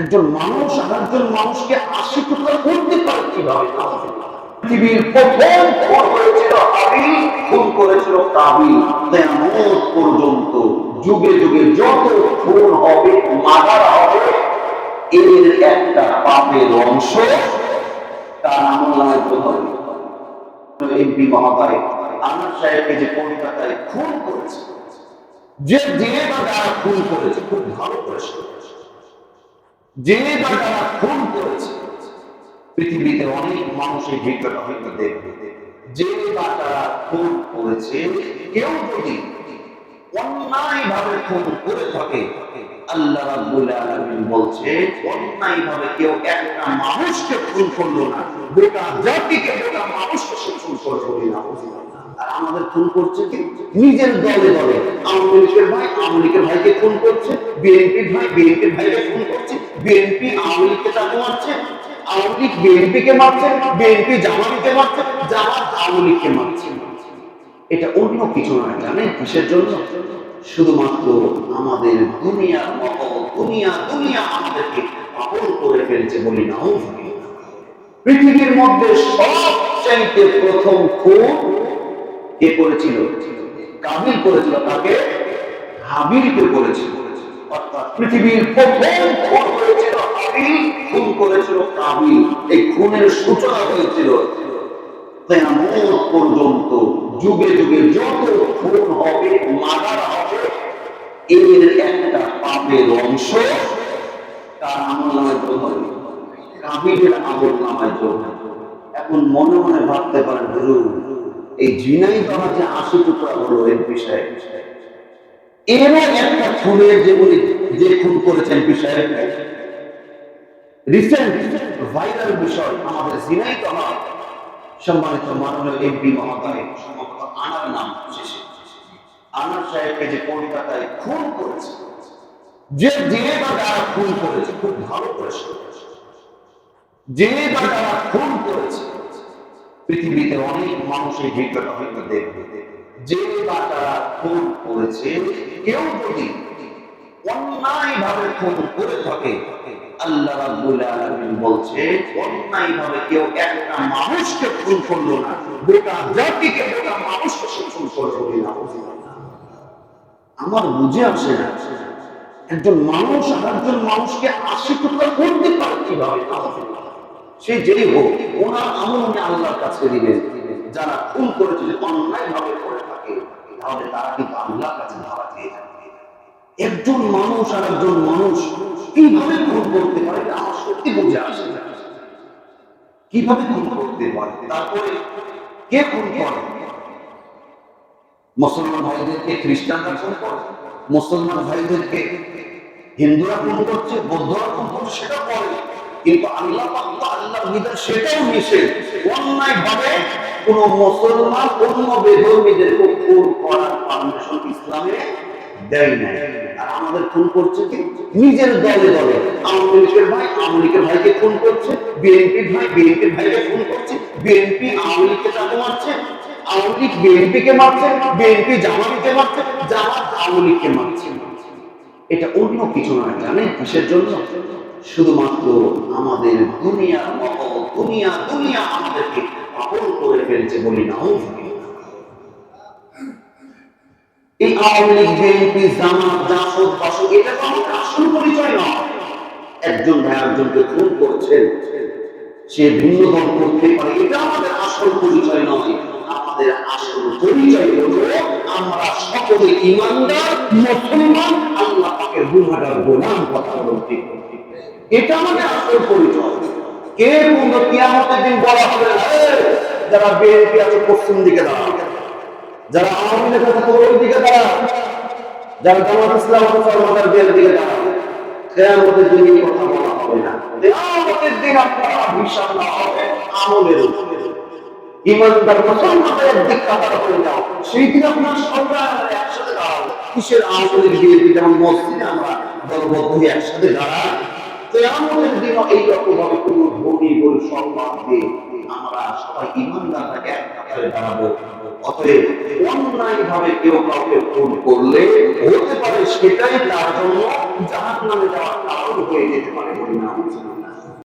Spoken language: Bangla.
একজন মানুষ আর একজন মানুষকে আশি টুকরা করতে পারে কীভাবে? একটা যে কলকাতায় খুন করেছে, যে বা খুন করেছে, খুব ভালো প্রশ্ন বা যারা খুন করেছে, পৃথিবীতে অনেক মানুষ এই ভিডিওটা হয়তো দেখবে যারা খুন করেছে, কেউ যদি অন্যায় ভাবে খুন করে থাকে, আল্লাহ বলছে অন্যায় ভাবে কেউ একটা মানুষকে খুন করল না, গোটা জাতিকে, গোটা মানুষকে সে খুন না। আর আমাদের খুন করছে কি? নিজের দলে দলে। আওয়ামী লীগের ভাই, আওয়ামী লীগের ভাইকে খুন করছে, বিএনপির ভাই, বিএনপির ভাইকে খুন করছে। বিএনপি আওয়ামী লীগকে চাকু মারছে, আওয়ামী লীগ বিএনপি কে মারছে, বিএনপি জামাতকে মারছে জামাত আওয়ামী লীগকে মারছে। এটা অন্য কিছু নয়, জানেন কিসের জন্য? শুধুমাত্র আমাদের মহল দুনিয়া দুনিয়া আমাদেরকে পাগল করে ফেলছে বলি না পৃথিবীর মধ্যে সবচাইতে প্রথম খুন কে করেছিল? কাবিল করেছিল তাকে হাবিলকে করেছিল। অর্থাৎ পৃথিবীর প্রথম খুন হয়েছিল। খুন করেছিল কাবিল। এই খুনের সূচনা হয়েছিল। তেমন পর্যন্ত যুগে যুগে যত খুন হবে হবে এর একটা পাপের অংশ তার আমল যোগ হবে কাবিলের নামায় যোগ। এখন মনে মনে ভাবতে পারেন, হুজুর, এই জিনাই বাবা যে আশি টুকরা হলো এর বিষয়ে। এরও একটা খুনের যে উনি যে খুন করেছেন বিষয়ে রিসেন্ট ভাইরাল বিষয় আমাদের জিনাই বাবা সম্মানিত মাননীয় এমপি মহোদয় সম্ভবত আনার নাম শেষে। আনার সাহেবকে যে কলকাতায় খুন করেছে, যে যে বা যারা খুন করেছে, খুব ভালো প্রশ্ন যে বা যারা খুন করেছে, পৃথিবীতে অনেক মানুষ এই হয়তো দেখবে। যে বা যারা খুন করেছে, কেউ যদি করে থাকে। আল্লাহ রাব্বুল আলামিন বলছে কেউ একটা মানুষকে করল না, গোটা জাতিকে, গোটা মানুষকে আমার বুঝে আসে না, একজন মানুষ আর একজন মানুষকে আশি করতে পারে কীভাবে সে যেই হোক, ওনার আমল উনি আল্লাহর কাছে দিবেন। যারা খুন করেছে অন্যায় ভাবে করে থাকে, তাহলে তারা কিন্তু আল্লাহর কাছে ধরা যাবে একজন মানুষ আর একজন মানুষ কীভাবে খুন করতে পারে সত্যি বুঝে আসে কীভাবে খুন করতে পারে, তারপরে কে খুন করে? মুসলমান ভাইদেরকে করে, মুসলমান ভাইদেরকে হিন্দুরা খুন করছে, বৌদ্ধরা খুন করছে সেটা করে। কিন্তু আল্লাহ আল্লাহর বিধান সেটাও নিষেধ অন্যায় ভাবে কোন মুসলমান অন্য বেধর্মীদেরকে খুন করার পারমিশন ইসলামে দেয় না আমাদের খুন করছে কি? নিজের দলে দলে। আওয়ামী লীগের ভাই, আওয়ামী লীগের ভাইকে খুন করছে, বিএনপির ভাই, বিএনপির ভাইকে খুন করছে, বিএনপি আওয়ামী লীগকে চাকু মারছে, আওয়ামী লীগ বিএনপি কে মারছে, বিএনপি জামাতকে মারছে জামাত আওয়ামী লীগকে মারছে। এটা অন্য কিছু নয়, জানেন কিসের জন্য? শুধুমাত্র আমাদের মহল, দুনিয়া দুনিয়া আমাদেরকে পাগল করে ফেলছে বলি না এই আওয়ামী লীগ বিএনপি জামাত, জাসদ, বাসদ, এটা তো আমাদের আসল পরিচয় নয়। একজন ভাই খুন করছেন সে ভিন্ন দল করতে পারে, এটা আমাদের আসল পরিচয় নয়। আমাদের আসল পরিচয় হলো আমরা সকলে ইমানদার, মুসলমান, আল্লাহ পাকের গোলাম কথা বলতে। এটা আমাদের আসল পরিচয়। কে কোন কিয়ামতের দিন বলা হবে যারা বিএনপি আছে, পশ্চিম দিকে যারা আওয়ামী যারা জামাত ইসলাম আছে দিকে দাঁড়া কেয়ামতের দিন কথা বলা হবে না। কেয়ামতের দিন আপনারা হিসাব না হবে, আমলের ইমানদার মুসলমানদের দিক কাতার হয়ে যাও। সেই দিন আপনার সবাই একসাথে দাঁড়াবো কিসের আমলের দিকে যেমন মসজিদে আমরা দলবদ্ধ একসাথে দাঁড়াই? কেয়ামতের দিন এইরকম ভাবে কোনো ধনী বলে সম্মান দিয়ে আমরা সবাই ইমানদারটাকে এক কাতারে দাঁড়াবো। অতএব অন্যায় ভাবে কেউ কাউকে খুন করলে হতে পারে সেটাই তার জন্য জাহাজ নামে যাওয়ার কারণ হয়ে যেতে পারে বলে না